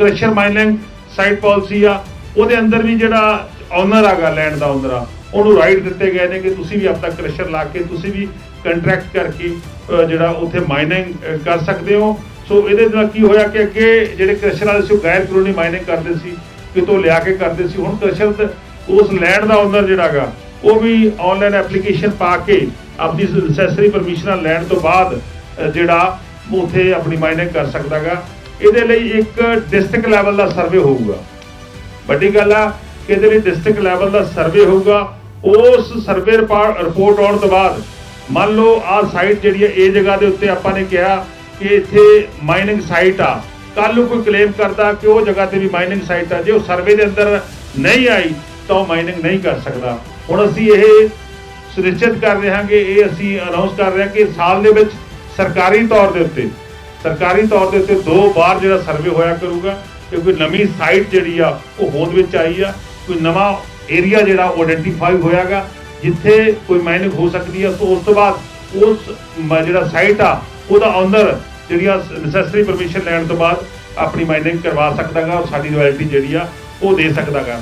Crusher mining site policy ਆ, ਉਹਦੇ ਅੰਦਰ ਵੀ ਜਿਹੜਾ ਓਨਰ ਹੈਗਾ ਲੈਂਡ ਦਾ ਓਨਰ ਆ, ਉਹਨੂੰ ਰਾਈਟ ਦਿੱਤੇ ਗਏ ਨੇ ਕਿ ਤੁਸੀਂ ਵੀ ਆਪਣਾ ਕ੍ਰਸ਼ਰ ਲਾ ਕੇ ਤੁਸੀਂ ਵੀ ਕੰਟਰੈਕਟ ਕਰਕੇ ਜਿਹੜਾ ਉੱਥੇ ਮਾਈਨਿੰਗ ਕਰ ਸਕਦੇ ਹੋ। ਸੋ ਇਹਦੇ ਨਾਲ ਕੀ ਹੋਇਆ ਕਿ ਅੱਗੇ ਜਿਹੜੇ ਕ੍ਰਸ਼ਰ ਵਾਲੇ ਸੀ, ਉਹ ਗੈਰ ਕਾਨੂੰਨੀ ਮਾਈਨਿੰਗ ਕਰਦੇ ਸੀ, ਕਿਤੋਂ ਲਿਆ ਕੇ ਕਰਦੇ ਸੀ। ਹੁਣ ਕ੍ਰਸ਼ਰ ਉਸ ਲੈਂਡ ਦਾ ਓਨਰ ਜਿਹੜਾ ਹੈਗਾ ਉਹ ਵੀ ਆਨਲਾਈਨ ਐਪਲੀਕੇਸ਼ਨ ਪਾ ਕੇ ਆਪਣੀ ਨੈਸੈਸਰੀ ਪਰਮਿਸ਼ਨਾਂ ਲੈਣ ਤੋਂ ਬਾਅਦ ਜਿਹੜਾ ਉੱਥੇ ਆਪਣੀ ਮਾਈਨਿੰਗ ਕਰ ਸਕਦਾਗਾ ਇਹਦੇ ਲਈ ਇੱਕ ਡਿਸਟ੍ਰਿਕਟ ਲੈਵਲ ਦਾ ਸਰਵੇ ਹੋਊਗਾ। ਵੱਡੀ ਗੱਲ ਆ ਕਿ ਇਹਦੇ ਲਈ ਡਿਸਟ੍ਰਿਕਟ ਲੈਵਲ ਦਾ ਸਰਵੇ ਹੋਊਗਾ। ਉਸ ਸਰਵੇ ਰਿਪੋਰਟ ਆਉਣ ਤੋਂ ਬਾਅਦ, ਮੰਨ ਲਓ ਆਹ ਸਾਈਟ ਜਿਹੜੀ ਹੈ ਇਹ ਜਗ੍ਹਾ ਦੇ ਉੱਤੇ ਆਪਾਂ ਨੇ ਕਿਹਾ ਕਿ ਇੱਥੇ ਮਾਈਨਿੰਗ ਸਾਈਟ ਆ। ਕੱਲ ਨੂੰ ਕੋਈ ਕਲੇਮ ਕਰਦਾ ਕਿ ਉਹ ਜਗ੍ਹਾ ਤੇ ਵੀ ਮਾਈਨਿੰਗ ਸਾਈਟ ਆ। ਜੇ ਉਹ ਸਰਵੇ ਦੇ ਅੰਦਰ ਨਹੀਂ ਆਈ, ਤਾਂ ਉਹ ਮਾਈਨਿੰਗ ਨਹੀਂ ਕਰ ਸਕਦਾ। ਹੁਣ ਅਸੀਂ ਇਹ ਸੁਨਿਸ਼ਚਿਤ ਕਰ ਰਹੇ ਹਾਂਗੇ, ਇਹ ਅਸੀਂ ਅਨਾਉਂਸ ਕਰ ਰਹੇ ਹਾਂ ਕਿ ਸਾਲ ਦੇ ਵਿੱਚ ਸਰਕਾਰੀ ਤੌਰ ਦੇ ਉੱਤੇ ਸਰਕਾਰੀ ਤੌਰ ਦੇ ਉੱਤੇ ਦੋ ਵਾਰ ਜਿਹੜਾ ਸਰਵੇ ਹੋਇਆ ਕਰੂਗਾ ਕਿ ਕੋਈ ਨਵੀਂ ਸਾਈਟ ਜਿਹੜੀ ਆ, ਉਹ ਹੋਂਦ ਵਿੱਚ ਆਈ ਆ, ਕੋਈ ਨਵਾਂ ਏਰੀਆ ਜਿਹੜਾ ਉਹ ਆਇਡੈਂਟੀਫਾਈ ਹੋਇਆਗਾ, ਜਿੱਥੇ ਕੋਈ ਮਾਈਨਿੰਗ ਹੋ ਸਕਦੀ ਆ ਸੋ ਉਸ ਤੋਂ ਬਾਅਦ ਉਸ ਜਿਹੜਾ ਸਾਈਟ ਆ, ਉਹਦਾ ਓਨਰ ਜਿਹੜੀਆਂ ਨੈਸੈਸਰੀ ਪਰਮਿਸ਼ਨ ਲੈਣ ਤੋਂ ਬਾਅਦ ਆਪਣੀ ਮਾਈਨਿੰਗ ਕਰਵਾ ਸਕਦਾਗਾ ਔਰ ਸਾਡੀ ਰਾਇਲਟੀ ਜਿਹੜੀ ਆ, ਉਹ ਦੇ ਸਕਦਾਗਾ